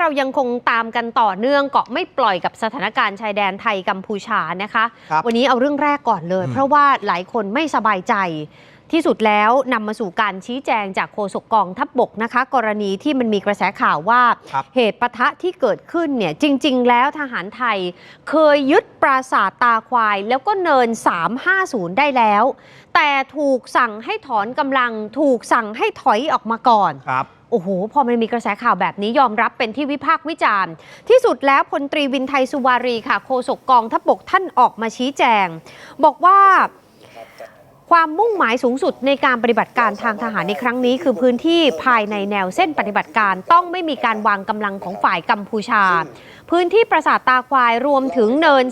เรายังคงตามกันต่อเนื่องเกาะไม่ปล่อยกับสถานการณ์ชายแดนไทยกัมพูชานะคะครับวันนี้เอาเรื่องแรกก่อนเลยอืมเพราะว่าหลายคนไม่สบายใจ ที่สุดแล้วนำมาสู่การชี้แจงจากโฆษกกองทัพบบกนะคะ กรณีที่มันมีกระแสข่าวว่าครับเหตุปะทะที่เกิดขึ้นเนี่ยจริง ๆ แล้วทหารไทย เคยยึดปราสาทตาควาย แล้วก็เนิน 350 ได้แล้ว แต่ถูกสั่งให้ถอนกำลังถูกสั่งให้ถอยออกมาก่อนครับโอ้โห พอมันมีกระแสข่าวแบบนี้ยอมรับเป็นที่วิพากษ์วิจารณ์ ที่สุดแล้วพลตรีวินไทยสุวารีค่ะ โฆษกกองทัพบกท่านออกมาชี้แจง บอกว่า ความมุ่งหมายสูงสุดในการปฏิบัติการทางทหารในครั้งนี้ คือพื้นที่ภายในแนวเส้นปฏิบัติการต้องไม่มีการวางกำลังของฝ่ายกัมพูชา พื้นที่ปราสาทตาควายรวมถึงเนิน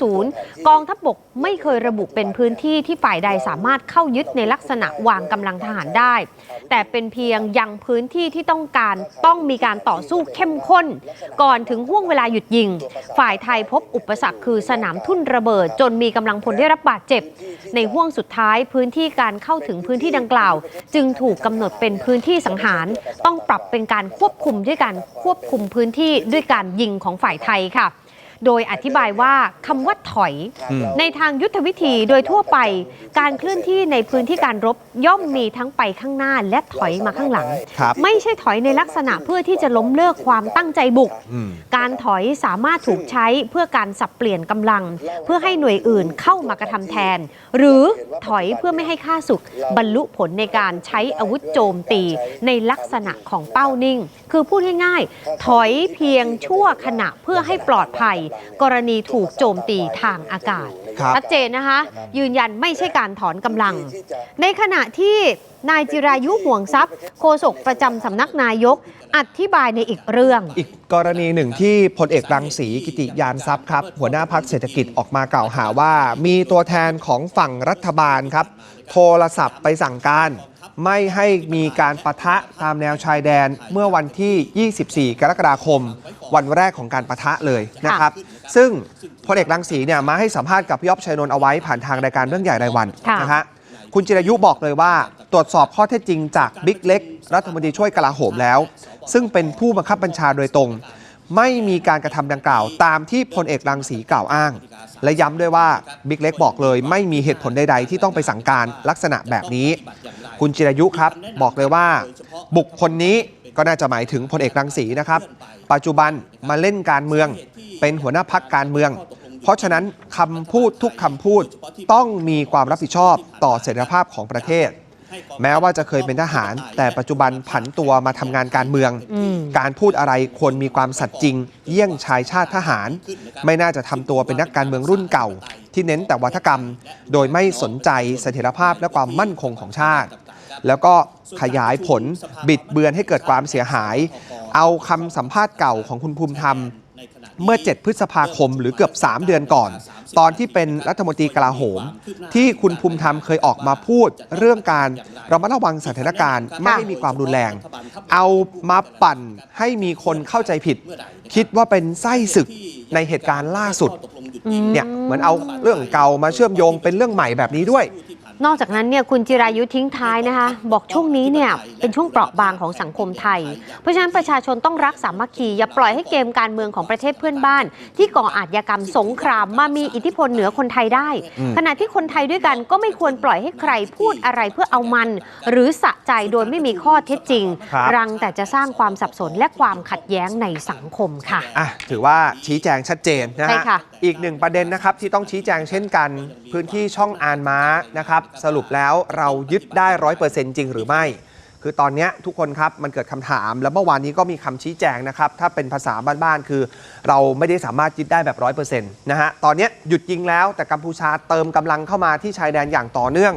350 กองทัพบกไม่เคยระบุเป็นพื้นที่ที่ฝ่ายใดสามารถเข้ายึดในลักษณะวางกำลังทหารได้ แต่เป็นเพียงยังพื้นที่ที่ต้องการต้องมีการต่อสู้เข้มข้น ก่อนถึงห่วงเวลาหยุดยิง ฝ่ายไทยพบอุปสรรคคือสนามทุ่นระเบิด จนมีกำลังพลได้รับบาดเจ็บ ในห่วงสุดท้ายพื้นที่การเข้าถึงพื้นที่ดังกล่าว จึงถูกกำหนดเป็นพื้นที่สังหาร ต้องปรับเป็นการควบคุมด้วยการควบคุมพื้นที่ด้วยการยิงของฝ่ายไทยค่ะ โดยอธิบายว่าคำว่าถอยอืมในทางยุทธวิธีโดยทั่วไป การเคลื่อนที่ในพื้นที่การรบย่อมมีทั้งไปข้างหน้าและถอยมาข้างหลัง ครับไม่ใช่ถอยในลักษณะเพื่อที่จะล้มเลิกความตั้งใจบุก อืม การถอยสามารถถูกใช้เพื่อการสับเปลี่ยนกำลัง เพื่อให้หน่วยอื่นเข้ามากระทำแทน หรือถอยเพื่อไม่ให้ข้าศึก บรรลุผลในการใช้อาวุธโจมตีในลักษณะของเป้านิ่ง คือพูดง่ายๆ ถอยเพียงชั่วขณะเพื่อให้ปลอดภัยกรณีถูกโจมตีทางอากาศ ครับ ชัดเจนนะคะ ยืนยันไม่ใช่การถอนกำลัง ในขณะที่นายจิรายุห่วงทรัพย์ โฆษกประจำสำนักนายก อธิบายในอีกเรื่อง อีกกรณีหนึ่งที่พลเอกรังสีกิติยานทรัพย์ครับ หัวหน้าพักเศรษฐกิจออกมากล่าวหาว่า มีตัวแทนของฝั่งรัฐบาลครับ โทรศัพท์ไปสั่งการ ไม่ให้มีการปะทะตามแนวชายแดนเมื่อวันที่ 24 กรกฎาคม วันแรกของการปะทะเลยนะครับ ซึ่งพลเอกรังสีเนี่ยมาให้สัมภาษณ์กับพี่ยอบชัยนนท์เอาไว้ผ่านทางรายการเรื่องใหญ่รายวันค่ะนะฮะคุณจิรายุบอกเลยว่าตรวจสอบข้อเท็จจริงจากบิ๊กเล็ก รัฐมนตรีช่วยกลาโหมแล้ว ซึ่งเป็นผู้บังคับบัญชาโดยตรง ไม่มีการกระทำดังกล่าว ตามที่พลเอกรังสีกล่าวอ้าง และย้ำด้วยว่าบิ๊กเล็กบอกเลย ไม่มีเหตุผลใด ๆ ที่ต้องไปสั่งการลักษณะแบบนี้ คุณจิรายุครับบอกเลยว่า บุคคลนี้ ก็น่าจะหมายถึงพลเอกรังสีนะครับ ปัจจุบันมาเล่นการเมือง เป็นหัวหน้าพักการเมือง เพราะฉะนั้นคำพูดทุกคำพูดต้องมีความรับผิดชอบต่อเสถียรภาพของประเทศ แม้ว่าจะเคยเป็นทหาร แต่ปัจจุบันผันตัวมาทำงานการเมืองอืมการพูดอะไรควรมีความสัตย์จริง เยี่ยงชายชาติทหาร ไม่น่าจะทำตัวเป็นนักการเมืองรุ่นเก่า ที่เน้นแต่วัฒกรรม โดยไม่สนใจเสถียรภาพและความมั่นคงของชาติ แล้วก็ขยายผลบิดเบือนให้เกิดความเสียหาย เอาคำสัมภาษณ์เก่าของคุณภูมิธรรมเมื่อ 7 พฤษภาคมหรือเกือบ 3 เดือนก่อน ตอนที่เป็นรัฐมนตรีกลาโหม ที่คุณภูมิธรรมเคยออกมาพูด เรื่องการระมัดระวังสถานการณ์ ไม่ให้มีความรุนแรง เอามาปั่นให้มีคนเข้าใจผิด คิดว่าเป็นไส้ศึกในเหตุการณ์ล่าสุดเนี่ยเหมือนเอาเรื่องเก่ามาเชื่อมโยงเป็นเรื่องใหม่แบบนี้ด้วย นอกจากนั้นเนี่ยคุณจิรายุทิ้งท้ายนะคะ บอกช่วงนี้เนี่ยเป็นช่วงเปราะบางของสังคมไทย เพราะฉะนั้นประชาชนต้องรักสามัคคีอย่าปล่อยให้เกมการเมืองของประเทศเพื่อนบ้าน ที่ก่ออาชญากรรมสงครามมามีอิทธิพลเหนือคนไทยได้อืมขณะที่คนไทยด้วยกันก็ไม่ควรปล่อยให้ใครพูดอะไรเพื่อเอามัน หรือสะใจโดยไม่มีข้อเท็จจริงครับรังแต่จะสร้างความสับสนและความขัดแย้งในสังคมค่ะอะถือว่าชี้แจงชัดเจนนะใช่ฮะค่ะอีกหนึ่งประเด็นนะครับที่ต้องชี้แจงเช่นกัน พื้นที่ช่องอานม้านะครับสรุปแล้วเรายึดได้ร้อยเปอร์เซ็นต์จริงหรือไม่ คือตอนนี้ทุกคนครับมันเกิดคำถาม แล้วเมื่อวานนี้ก็มีคำชี้แจงนะครับ ถ้าเป็นภาษาบ้านๆ คือเราไม่ได้สามารถยึดได้แบบร้อยเปอร์เซ็นต์นะฮะตอนนี้หยุดยิงแล้วแต่กัมพูชาเติมกำลังเข้ามาที่ชายแดนอย่างต่อเนื่อง